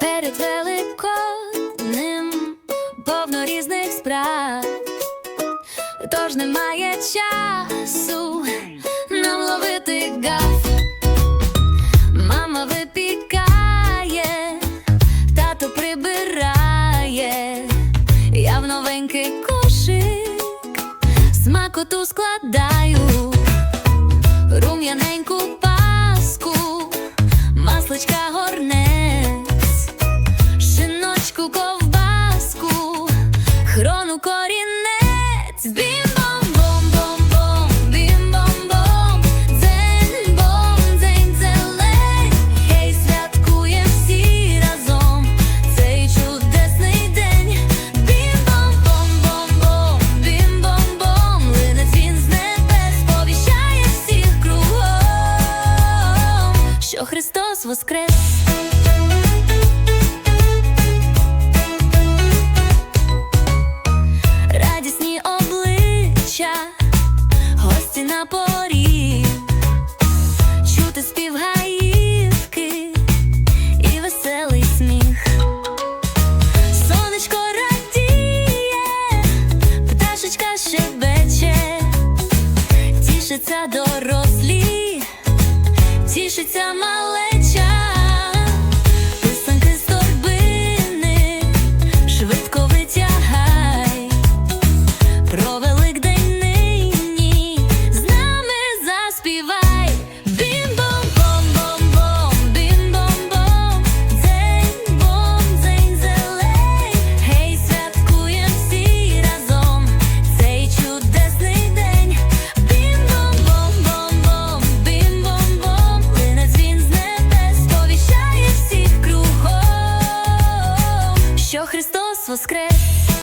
перед великодним повно різних справ, тож немає часу нам ловити гаф. Мама випікає, тато прибирає, я в новенький кошик смакоту складаю, рум'яненьку бім-бом-бом-бом-бом, бім-бом-бом, дзень-бом, дзень-дзелень, гей, святкуєм всі разом. Цей чудесний день. Бім-бом-бом-бом-бом, бім-бом-бом, лине дзвін з небес, повіщає всіх кругом, що Христос воскрес. Дорослі, що Христос воскрес.